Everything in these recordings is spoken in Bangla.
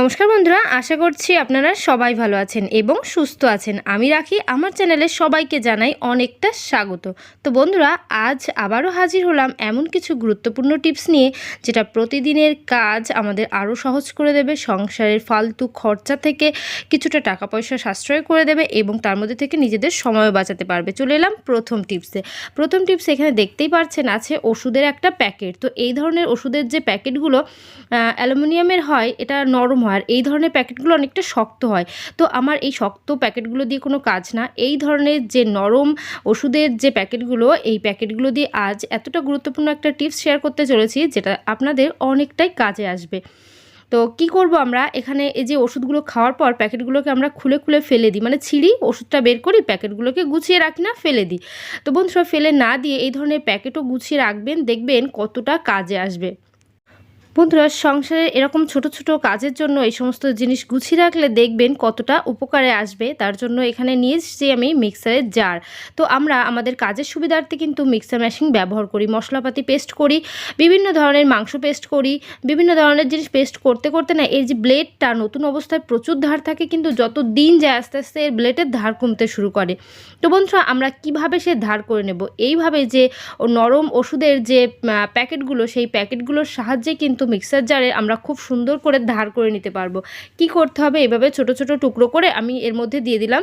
নমস্কার বন্ধুরা, আশা করছি আপনারা সবাই ভালো আছেন এবং সুস্থ আছেন। আমি রাখি, আমার চ্যানেলে সবাইকে জানাই অনেকটা স্বাগত। তো বন্ধুরা, আজ আবারও হাজির হলাম এমন কিছু গুরুত্বপূর্ণ টিপস নিয়ে, যেটা প্রতিদিনের কাজ আমাদের আরও সহজ করে দেবে, সংসারের ফালতু খরচা থেকে কিছুটা টাকা পয়সা সাশ্রয় করে দেবে এবং তার মধ্যে থেকে নিজেদের সময়ও বাঁচাতে পারবে। চলে এলাম প্রথম টিপসে। প্রথম টিপস এখানে দেখতেই পাচ্ছেন আছে ওষুধের একটা প্যাকেট। তো এই ধরনের ওষুধের যে প্যাকেটগুলো অ্যালুমিনিয়ামের হয়, এটা নরম হয় আর এই ধরনের প্যাকেটগুলো অনেকটা শক্ত হয়। তো আমার এই শক্ত প্যাকেটগুলো দিয়ে কোনো কাজ না। এই ধরনের যে নরম ওষুধের যে প্যাকেটগুলো, এই প্যাকেটগুলো দিয়ে আজ এতটা গুরুত্বপূর্ণ একটা টিপস শেয়ার করতে চলেছি, যেটা আপনাদের অনেকটাই কাজে আসবে। তো কি করব আমরা? এখানে এই যে ওষুধগুলো খাওয়ার পর প্যাকেটগুলোকে আমরা খুলে খুলে ফেলে দিই। মানে ছিঁড়ি ওষুধটা বের করি, প্যাকেটগুলোকে গুছিয়ে রাখি না, ফেলে দিই। তো বন্ধুরা, ফেলে না দিয়ে এই ধরনের প্যাকেটও গুছিয়ে রাখবেন, দেখবেন কতটা কাজে আসবে। বন্ধুরা, সংসারে এরকম ছোট ছোট কাজের জন্য এই সমস্ত জিনিস গুছিয়ে রাখলে দেখবেন কতটা উপকারে আসবে। তার জন্য এখানে নিয়ে এসেছি আমি মিক্সারের জার। তো আমরা আমাদের কাজের সুবিধার্থে কিন্তু মিক্সার মেশিন ব্যবহার করি, মশলাপাতি পেস্ট করি, বিভিন্ন ধরনের মাংস পেস্ট করি, বিভিন্ন ধরনের জিনিস পেস্ট করতে করতে না এই যে ব্লেডটা নতুন অবস্থায় প্রচুর ধার থাকে, কিন্তু যত দিন যায় আস্তে আস্তে এর ব্লেডের ধার কমতে শুরু করে। তো বন্ধুরা, আমরা কীভাবে সে ধার করে নেব? এইভাবে যে নরম ওষুধের যে প্যাকেটগুলো, সেই প্যাকেটগুলোর সাহায্যে কিন্তু মিক্সার জারে আমরা খুব সুন্দর করে ধার করে নিতে পারব। কি করতে হবে? এভাবে ছোট ছোট টুকরো করে আমি এর মধ্যে দিয়ে দিলাম।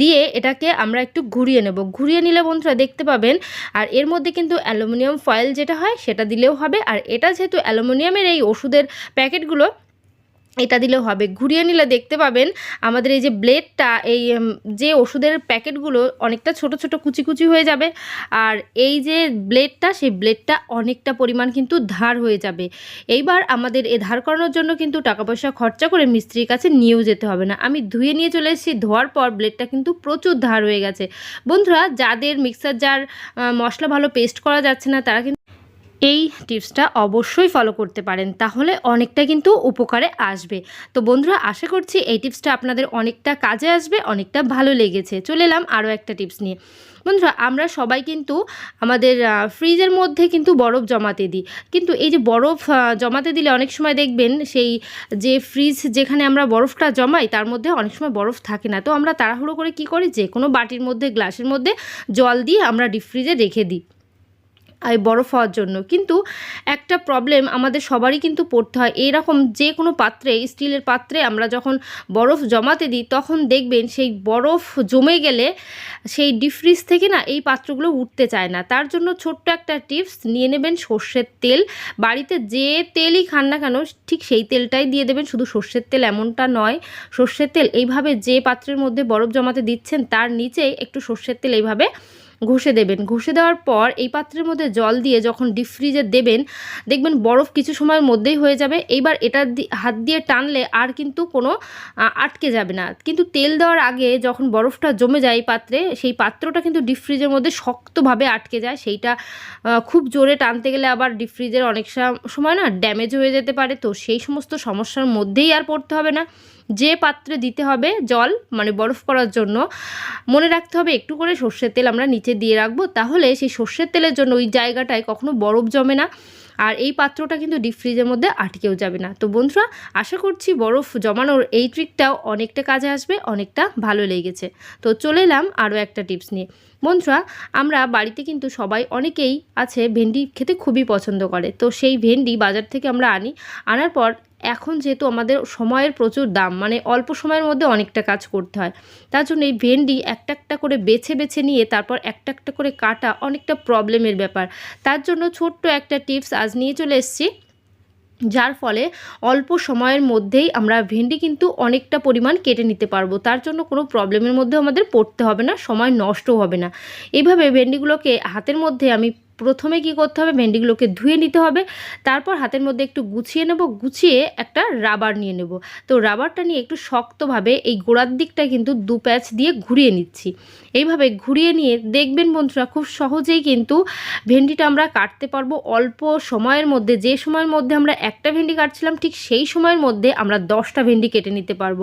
দিয়ে এটাকে আমরা একটু ঘুরিয়ে নেব। ঘুরিয়ে নিলে বন্ধুরা দেখতে পাবেন, আর এর মধ্যে কিন্তু অ্যালুমিনিয়াম ফয়েল যেটা হয় সেটা দিলেও হবে। আর এটা যেহেতু অ্যালুমিনিয়ামের এই ওষুধের প্যাকেটগুলো এটা দিলেও হবে। ঘুরিয়ে নিলে দেখতে পাবেন আমাদের এই যে ব্লেডটা এই যে ওষুধের প্যাকেটগুলো অনেকটা ছোট ছোট, কুচি কুচি হয়ে যাবে। আর এই যে ব্লেডটা সেই ব্লেডটা অনেকটা পরিমাণ কিন্তু ধার হয়ে যাবে। এইবার আমাদের এ ধার করানোর জন্য কিন্তু টাকা পয়সা খরচা করে মিস্ত্রির কাছে নিয়েও যেতে হবে না। আমি ধুয়ে নিয়ে চলে এসেছি, ধোয়ার পর ব্লেডটা কিন্তু প্রচুর ধার হয়ে গেছে। বন্ধুরা, যাদের মিক্সার জার মশলা ভালো পেস্ট করা যাচ্ছে না, তারা কিন্তু এই টিপসটা অবশ্যই ফলো করতে পারেন, তাহলে অনেকটা কিন্তু উপকারে আসবে। তো বন্ধুরা, আশা করছি এই টিপসটা আপনাদের অনেকটা কাজে আসবে, অনেকটা ভালো লেগেছে। চলে এলাম আরও একটা টিপস নিয়ে। বন্ধুরা, আমরা সবাই কিন্তু আমাদের ফ্রিজের মধ্যে কিন্তু বরফ জমাতে দিই। কিন্তু এই যে বরফ জমাতে দিলে অনেক সময় দেখবেন সেই যে ফ্রিজ যেখানে আমরা বরফটা জমাই, তার মধ্যে অনেক সময় বরফ থাকে না। তো আমরা তাড়াহুড়ো করে কি করি? যে কোনো বাটির মধ্যে, গ্লাসের মধ্যে জল দিয়ে আমরা ডিপ ফ্রিজে রেখে দিই। বরফ হওয়ার জন্য। কিন্তু একটা প্রবলেম আমাদের সবারই কিন্তু পড়তে হয়। এরকম যে কোনো পাত্রে, স্টিলের পাত্রে আমরা যখন বরফ জমাতে দিই, তখন দেখবেন সেই বরফ জমে গেলে সেই ডিফ্রিজ থেকে না এই পাত্রগুলো উঠতে চায় না। তার জন্য ছোট্ট একটা টিপস নিয়ে নেবেন সর্ষের তেল। বাড়িতে যে তেলই খান না কেন, ঠিক সেই তেলটাই দিয়ে দেবেন। শুধু সর্ষের তেল এমনটা নয়, সর্ষের তেল এইভাবে যে পাত্রের মধ্যে বরফ জমাতে দিচ্ছেন, তার নিচেই একটু সর্ষের তেল এইভাবে ঘষে দেবেন। ঘষে দেওয়ার পর এই পাত্রের মধ্যে জল দিয়ে যখন ডিপ ফ্রিজে দেবেন, দেখবেন বরফ কিছু সময়ের মধ্যেই হয়ে যাবে। এইবার এটা হাত দিয়ে টানলে আর কিন্তু কোনো আটকে যাবে না। কিন্তু তেল দেওয়ার আগে যখন বরফটা জমে যায় এই পাত্রে, সেই পাত্রটা কিন্তু ডিপ ফ্রিজের মধ্যে শক্তভাবে আটকে যায়। সেইটা খুব জোরে টানতে গেলে আবার ডিপ ফ্রিজের অনেক সময় না ড্যামেজ হয়ে যেতে পারে। তো সেই সমস্ত সমস্যার মধ্যেই আর পড়তে হবে না। যে পাত্রে দিতে হবে জল মানে বরফ করার জন্য, মনে রাখতে হবে একটু করে সর্ষের তেল আমরা নিচে দিয়ে রাখব। তাহলে সেই সর্ষের তেলের জন্য ওই জায়গাটায় কখনো বরফ জমে না। আর এই পাত্রটা কিন্তু ডিপ ফ্রিজের মধ্যে আটকেও যাবে না। তো বন্ধুরা, আশা করছি বরফ জমানোর এই ট্রিকটাও অনেকটা কাজে আসবে, অনেকটা ভালো লেগেছে। তো চলে এলাম আরও একটা টিপস নিয়ে। বন্ধুরা, আমরা বাড়িতে কিন্তু সবাই অনেকেই আছে ভেন্ডি খেতে খুবই পছন্দ করে। তো সেই ভেন্ডি বাজার থেকে আমরা আনি। আনার পর এখন যেহেতু আমাদের সময়ের প্রচুর দাম মানে অল্প সময়ের মধ্যে অনেকটা কাজ করতে হয়, তার জন্য এই ভেন্ডি একটা একটা করে বেছে বেছে নিয়ে তারপর একটা একটা করে কাটা অনেকটা প্রবলেমের ব্যাপার। তার জন্য ছোট্ট একটা টিপস আজ নিয়ে চলে এসেছি, যার ফলে অল্প সময়ের মধ্যেই আমরা ভেন্ডি কিন্তু অনেকটা পরিমাণ কেটে নিতে পারব। তার জন্য কোনো প্রবলেমের মধ্যে আমাদের পড়তে হবে না, সময় নষ্ট হবে না। এইভাবে ভেন্ডিগুলোকে হাতের মধ্যে আমি প্রথমে কি করতে হবে? ভেন্ডিগুলোকে ধুয়ে নিতে হবে। তারপর হাতের মধ্যে একটু গুছিয়ে নেব। গুছিয়ে একটা রাবার নিয়ে নেব। তো রাবারটা নিয়ে একটু শক্তভাবে এই গোড়ার দিকটা কিন্তু দু প্যাচ দিয়ে ঘুরিয়ে নিচ্ছি। এইভাবে ঘুরিয়ে নিয়ে দেখবেন বন্ধুরা, খুব সহজেই কিন্তু ভেন্ডিটা আমরা কাটতে পারব। অল্প সময়ের মধ্যে, যে সময়ের মধ্যে আমরা একটা ভেন্ডি কাটছিলাম, ঠিক সেই সময়ের মধ্যে আমরা দশটা ভেন্ডি কেটে নিতে পারব।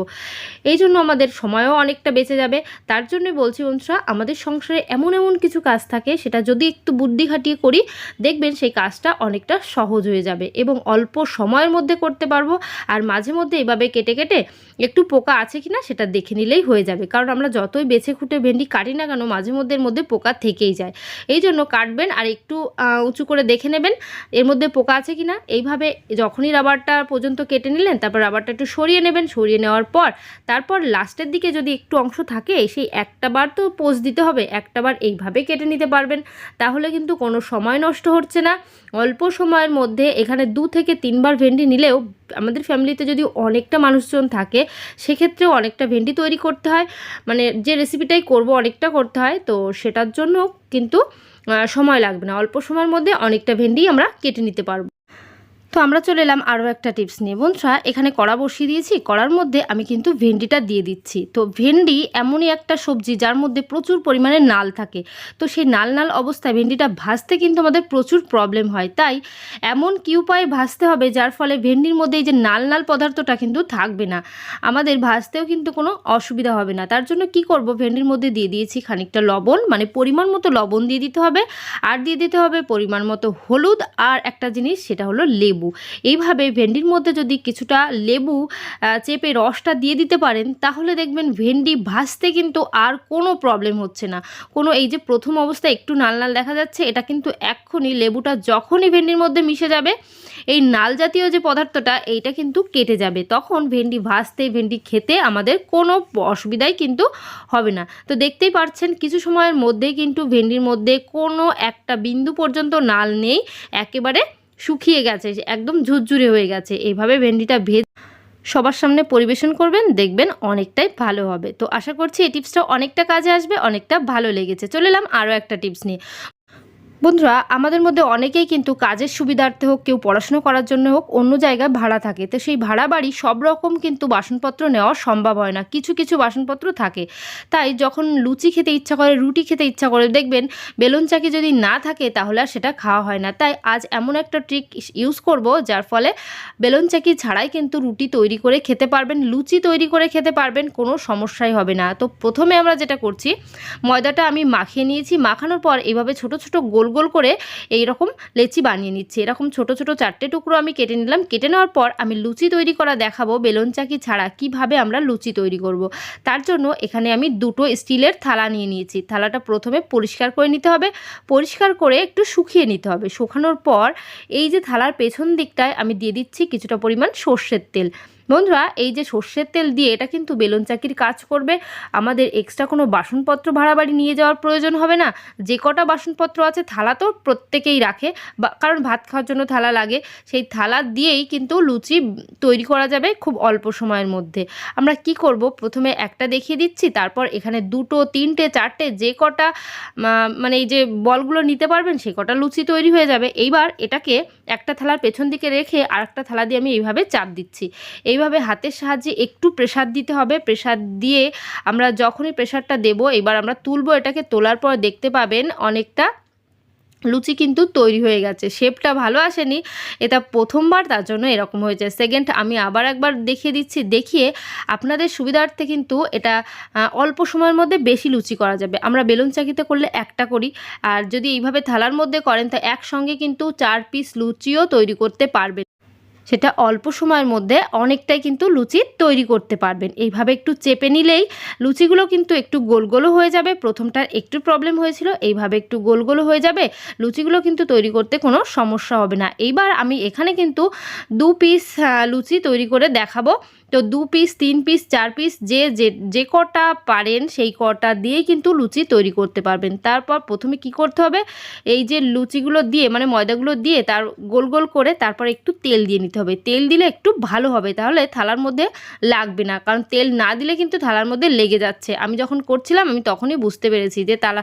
এই জন্য আমাদের সময়ও অনেকটা বেঁচে যাবে। তার জন্যই বলছি বন্ধুরা, আমাদের সংসারে এমন এমন কিছু কাজ থাকে, সেটা যদি একটু বুদ্ধি মিটিয়ে করি, দেখবেন সেই কাজটা অনেকটা সহজ হয়ে যাবে এবং অল্প সময়ের মধ্যে করতে পারব। আর মাঝে মধ্যে এভাবে কেটে কেটে একটু পোকা আছে কিনা সেটা দেখে নিলেই হয়ে যাবে। কারণ আমরা যতই বেছে খুঁটে ভেন্ডি কাটি না কেন, মাঝে মধ্যে এর মধ্যে পোকা থেকেই যায়। এই জন্য কাটবেন আর একটু উঁচু করে দেখে নেবেন এর মধ্যে পোকা আছে কিনা। এইভাবে যখনই রাবারটা পর্যন্ত কেটে নিলেন, তারপর রাবারটা একটু সরিয়ে নেবেন। সরিয়ে নেওয়ার পর, তারপর লাস্টের দিকে যদি একটু অংশ থাকে, সেই একটা বার তো পোজ দিতে হবে, একটা বার এইভাবে কেটে নিতে পারবেন। তাহলে কিন্তু কোনো সময় নষ্ট হচ্ছে না। অল্প সময়ের মধ্যে এখানে দু থেকে তিনবার ভেন্ডি নিলেও আমাদের ফ্যামিলিতে যদি অনেকটা মানুষজন থাকে, সেক্ষেত্রেও অনেকটা ভেন্ডি তৈরি করতে হয়। মানে যে রেসিপিটাই করব অনেকটা করতে হয়, তো সেটার জন্য কিন্তু সময় লাগবে না। অল্প সময়ের মধ্যে অনেকটা ভেন্ডি আমরা কেটে নিতে পারব। তো আমরা চলে এলাম আরও একটা টিপস নিয়ে। বন্ধুরা, এখানে কড়া বসিয়ে দিয়েছি। কড়ার মধ্যে আমি কিন্তু ভেন্ডিটা দিয়ে দিচ্ছি। তো ভেন্ডি এমনই একটা সবজি যার মধ্যে প্রচুর পরিমাণে নাল থাকে। তো সেই নাল নাল অবস্থায় ভেন্ডিটা ভাজতে কিন্তু আমাদের প্রচুর প্রবলেম হয়। তাই এমন কি উপায়ে ভাজতে হবে যার ফলে ভেন্ডির মধ্যে এই যে নাল নাল পদার্থটা কিন্তু থাকবে না? আমাদের ভাজতেও কিন্তু কোনো অসুবিধা হবে না। তার জন্য কি করব? ভেন্ডির মধ্যে দিয়ে দিয়েছি খানিকটা লবণ মানে পরিমাণ মতো লবণ দিয়ে দিতে হবে। আর দিয়ে দিতে হবে পরিমাণ মতো হলুদ। আর একটা জিনিস, সেটা হলো লেবু। এইভাবে ভেন্ডির মধ্যে যদি কিছুটা লেবু চেপে রসটা দিয়ে দিতে পারেন, তাহলে দেখবেন ভেন্ডি ভাজতে কিন্তু আর কোনো প্রবলেম হচ্ছে না। কোনো এই যে প্রথম অবস্থায় একটু নাল নাল দেখা যাচ্ছে, এটা কিন্তু এক্ষুনি লেবুটা যখনই ভেন্ডির মধ্যে মিশে যাবে, এই নাল জাতীয় যে পদার্থটা, এইটা কিন্তু কেটে যাবে। তখন ভেন্ডি ভাজতে, ভেন্ডি খেতে আমাদের কোনো অসুবিধাই কিন্তু হবে না। তো দেখতেই পাচ্ছেন কিছু সময়ের মধ্যেই কিন্তু ভেন্ডির মধ্যে কোনো একটা বিন্দু পর্যন্ত নাল নেই, একেবারে শুকিয়ে গেছে, একদম ঝুরঝুরে হয়ে গেছে। এইভাবে ভেন্ডিটা ভেজ সবার সামনে পরিবেশন করবেন, দেখবেন অনেকটাই ভালো হবে। তো আশা করছি এই টিপসটা অনেকটা কাজে আসবে, অনেকটা ভালো লেগেছে। চলে এলাম আরও একটা টিপস নিয়ে। বন্ধুরা, আমাদের মধ্যে অনেকেই কিন্তু কাজের সুবিধার্থে হোক, কেউ পড়াশুনো করার জন্য হোক, অন্য জায়গায় ভাড়া থাকে। তো সেই ভাড়া বাড়ি সব রকম কিন্তু বাসনপত্র নেওয়া সম্ভব হয় না। কিছু কিছু বাসনপত্র থাকে। তাই যখন লুচি খেতে ইচ্ছা করে, রুটি খেতে ইচ্ছা করে, দেখবেন বেলুন চাকি যদি না থাকে, তাহলে আর সেটা খাওয়া হয় না। তাই আজ এমন একটা ট্রিক ইউজ করব, যার ফলে বেলুন চাকি ছাড়াই কিন্তু রুটি তৈরি করে খেতে পারবেন, লুচি তৈরি করে খেতে পারবেন, কোনো সমস্যাই হবে না। তো প্রথমে আমরা যেটা করছি, ময়দাটা আমি মাখিয়ে নিয়েছি। মাখানোর পর এভাবে ছোট ছোট গোল গোল গোল করে এই রকম লেচি বানিয়ে নিচ্ছি। এরকম ছোট ছোট চারটে টুকরো আমি কেটে নিলাম। কেটে নেওয়ার পর আমি লুচি তৈরি করা দেখাবো। বেলুন চাকি ছাড়া কীভাবে আমরা লুচি তৈরি করব। তার জন্য এখানে আমি দুটো স্টিলের থালা নিয়ে নিয়েছি। থালাটা প্রথমে পরিষ্কার করে নিতে হবে। পরিষ্কার করে একটু শুকিয়ে নিতে হবে। শুকানোর পর এই যে থালার পেছন দিকটায় আমি দিয়ে দিচ্ছি কিছুটা পরিমাণ সর্ষের তেল। বন্ধুরা, এই যে সর্ষের তেল দিয়ে এটা কিন্তু বেলুন চাকির কাজ করবে। আমাদের এক্সট্রা কোনো বাসনপত্র ভাড়া বাড়ি নিয়ে যাওয়ার প্রয়োজন হবে না। যে কটা বাসনপত্র আছে থালা তো প্রত্যেকেই রাখে। কারণ ভাত খাওয়ার জন্য থালা লাগে। সেই থালা দিয়েই কিন্তু লুচি তৈরি করা যাবে খুব অল্প সময়ের মধ্যে। আমরা কি করব? প্রথমে একটা দেখিয়ে দিচ্ছি, তারপর এখানে দুটো, তিনটে, চারটে যে কটা মানে এই যে বলগুলো নিতে পারবেন, সে কটা লুচি তৈরি হয়ে যাবে। এইবার এটাকে একটা থালার পেছন দিকে রেখে আর একটা থালা দিয়ে আমি এইভাবে চাপ দিচ্ছি। এইভাবে হাতের সাহায্যে একটু প্রেসার দিতে হবে। প্রেসার দিয়ে আমরা যখনই প্রেসারটা দেব, এবার আমরা তুলবো এটাকে, তোলার পর দেখতে পাবেন অনেকটা লুচি কিন্তু তৈরি হয়ে গেছে। শেপটা ভালো আসেনি, এটা প্রথমবার তার জন্য এরকম হয়েছে। সেকেন্ড আমি আবার একবার দেখিয়ে দিচ্ছি, দেখিয়ে আপনাদের সুবিধার্থে কিন্তু এটা অল্প সময়ের মধ্যে বেশি লুচি করা যাবে। আমরা বেলুন চাকিতে করলে একটা করি, আর যদি এইভাবে থালার মধ্যে করেন, তো একসঙ্গে কিন্তু চার পিস লুচিও তৈরি করতে পারবেন। সেটা অল্প সময়ের মধ্যে অনেকটাই কিন্তু লুচি তৈরি করতে পারবেন। এইভাবে একটু চেপে নিলেই লুচিগুলো কিন্তু একটু গোল গোলও হয়ে যাবে, প্রথমটার একটু প্রবলেম হয়েছিল, এইভাবে একটু গোল গোলও হয়ে যাবে, লুচিগুলো কিন্তু তৈরি করতে কোনো সমস্যা হবে না। এইবার আমি এখানে কিন্তু দু পিস লুচি তৈরি করে দেখাবো। তো দু পিস তিন পিস চার পিস যে যে যে কটা পারেন সেই কটা দিয়েই কিন্তু লুচি তৈরি করতে পারবেন। তারপর প্রথমে কি করতে হবে? এই যে লুচিগুলো দিয়ে মানে ময়দাগুলো দিয়ে তার গোল গোল করে তারপর একটু তেল দিয়ে নিতে হবে। তেল দিলে একটু ভালো হবে, তাহলে থালার মধ্যে লাগবে না। কারণ তেল না দিলে কিন্তু থালার মধ্যে লেগে যাচ্ছে। আমি যখন করছিলাম, আমি তখনই বুঝতে পেরেছি যে তালা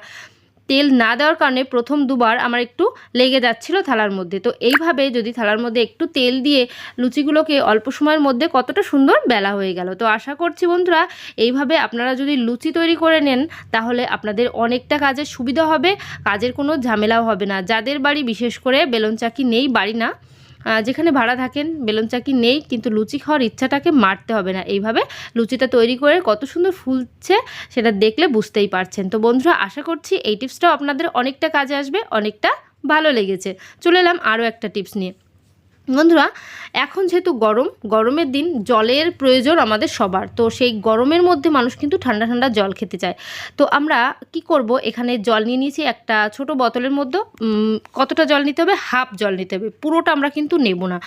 তেল না দেওয়ার কারণে প্রথম দুবার আমার একটু লেগে যাচ্ছিল থালার মধ্যে। তো এইভাবে যদি থালার মধ্যে একটু তেল দিয়ে লুচিগুলোকে অল্প সময়ের মধ্যে কতটা সুন্দর বেলা হয়ে গেল। তো আশা করছি বন্ধুরা, এইভাবে আপনারা যদি লুচি তৈরি করে নেন, তাহলে আপনাদের অনেকটা কাজের সুবিধা হবে, কাজের কোনো ঝামেলাও হবে না। যাদের বাড়ি বিশেষ করে বেলন চাকি নেই, বাড়ি না যেখানে ভাড়া থাকেন, বেলুন চাকি নেই, কিন্তু লুচি খাওয়ার ইচ্ছাটাকে মারতে হবে না। এইভাবে লুচিটা তৈরি করে কত সুন্দর ফুলছে সেটা দেখলে বুঝতেই পারছেন। তো বন্ধুরা, আশা করছি এই টিপসটাও আপনাদের অনেকটা কাজে আসবে, অনেকটা ভালো লেগেছে। চলে এলাম আরও একটা টিপস নিয়ে। বন্ধুরা, এখন যেহেতু গরম, গরমের দিন জলের প্রয়োজন আমাদের সবার। তো সেই গরমের মধ্যে মানুষ কিন্তু ঠান্ডা ঠান্ডা জল খেতে চায়। তো আমরা কি করব? এখানে জল নিয়ে নিয়েছি একটা ছোট বোতলের মধ্যে। কতটা জল নিতে হবে? হাফ জল নিতে হবে। পুরোটা আমরা কিন্তু নেব না।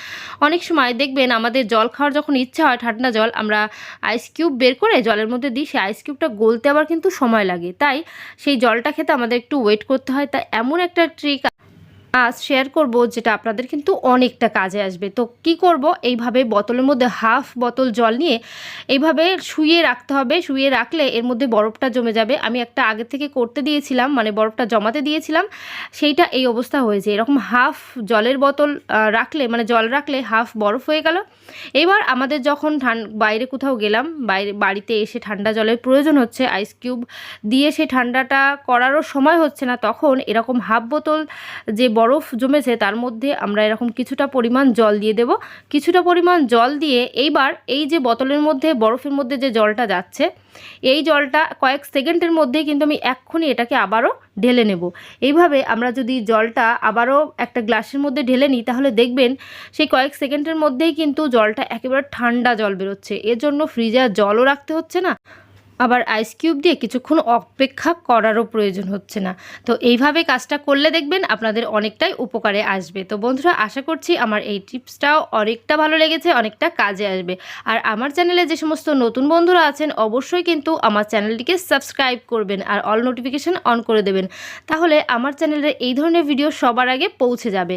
অনেক সময় দেখবেন আমাদের জল খাওয়ার যখন ইচ্ছা হয় ঠান্ডা জল, আমরা আইস কিউব বের করে জলের মধ্যে দিই। সেই আইস কিউবটা গলতে আবার কিন্তু সময় লাগে। তাই সেই জলটা খেতে আমাদের একটু ওয়েট করতে হয়। তা এমন একটা ট্রিক আজ শেয়ার করব যেটা আপনাদের কিন্তু অনেকটা কাজে আসবে। তো কি করব? এইভাবে বোতলের মধ্যে হাফ বোতল জল নিয়ে এইভাবে শুয়ে রাখতে হবে। শুয়ে রাখলে এর মধ্যে বরফটা জমে যাবে। আমি একটা আগে থেকে করতে দিয়েছিলাম মানে বরফটা জমাতে দিয়েছিলাম, সেইটা এই অবস্থা হয়েছে। এরকম হাফ জলের বোতল রাখলে মানে জল রাখলে হাফ বরফ হয়ে গেল। এবার আমাদের যখন বাইরে কোথাও গেলাম, বাইরে, বাড়িতে এসে ঠান্ডা জলের প্রয়োজন হচ্ছে আইস কিউব দিয়ে সে ঠান্ডাটা করারও সময় হচ্ছে না, তখন এরকম হাফ বোতল যে বরফ জমেছে, তার মধ্যে আমরা এরকম কিছুটা পরিমাণ জল দিয়ে দেব। কিছুটা পরিমাণ জল দিয়ে এইবার এই যে বোতলের মধ্যে, বরফের মধ্যে যে জলটা যাচ্ছে, এই জলটা কয়েক সেকেন্ডের মধ্যেই কিন্তু আমি এক্ষুনি এটাকে আবারও ঢেলে নেব। এইভাবে আমরা যদি জলটা আবারও একটা গ্লাসের মধ্যে ঢেলে নিই, তাহলে দেখবেন সেই কয়েক সেকেন্ডের মধ্যেই কিন্তু জলটা একেবারে ঠান্ডা জল বেরোচ্ছে। এর জন্য ফ্রিজে জলও রাখতে হচ্ছে না। আবার আইস কিউব দিয়ে কিছুক্ষণ অপেক্ষা করারও প্রয়োজন হচ্ছে না। তো এইভাবে কাজটা করলে দেখবেন আপনাদের অনেকটাই উপকারে আসবে। তো বন্ধুরা, আশা করছি আমার এই টিপসটাও অনেকটা ভালো লেগেছে, অনেকটা কাজে আসবে। আর আমার চ্যানেলে যে সমস্ত নতুন বন্ধুরা আছেন, অবশ্যই কিন্তু আমার চ্যানেলটিকে সাবস্ক্রাইব করবেন আর অল নোটিফিকেশান অন করে দেবেন। তাহলে আমার চ্যানেলে এই ধরনের ভিডিও সবার আগে পৌঁছে যাবে।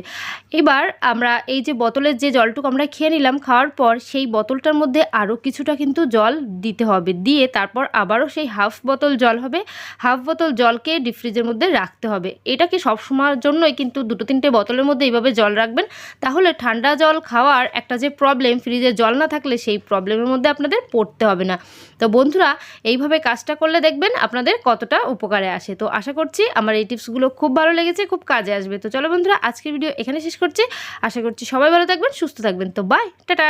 এবার আমরা এই যে বোতলের যে জলটুকু আমরা খেয়ে নিলাম খাওয়ার পর, সেই বোতলটার মধ্যে আরও কিছুটা কিন্তু জল দিতে হবে। দিয়ে তারপর আবারও সেই হাফ বোতল জল হবে। হাফ বোতল জলকে ডিপ ফ্রিজের মধ্যে রাখতে হবে। এটাকে সবসময়ের জন্যই কিন্তু দুটো তিনটে বোতলের মধ্যে এইভাবে জল রাখবেন। তাহলে ঠান্ডা জল খাওয়ার একটা যে প্রবলেম ফ্রিজে জল না থাকলে সেই প্রবলেমের মধ্যে আপনাদের পড়তে হবে না। তো বন্ধুরা, এইভাবে কাজটা করলে দেখবেন আপনাদের কতটা উপকারে আসে। তো আশা করছি আমার এই টিপসগুলো খুব ভালো লেগেছে, খুব কাজে আসবে। তো চলো বন্ধুরা, আজকের ভিডিও এখানে শেষ করছি। আশা করছি সবাই ভালো থাকবেন, সুস্থ থাকবেন। তো বাই টাটা!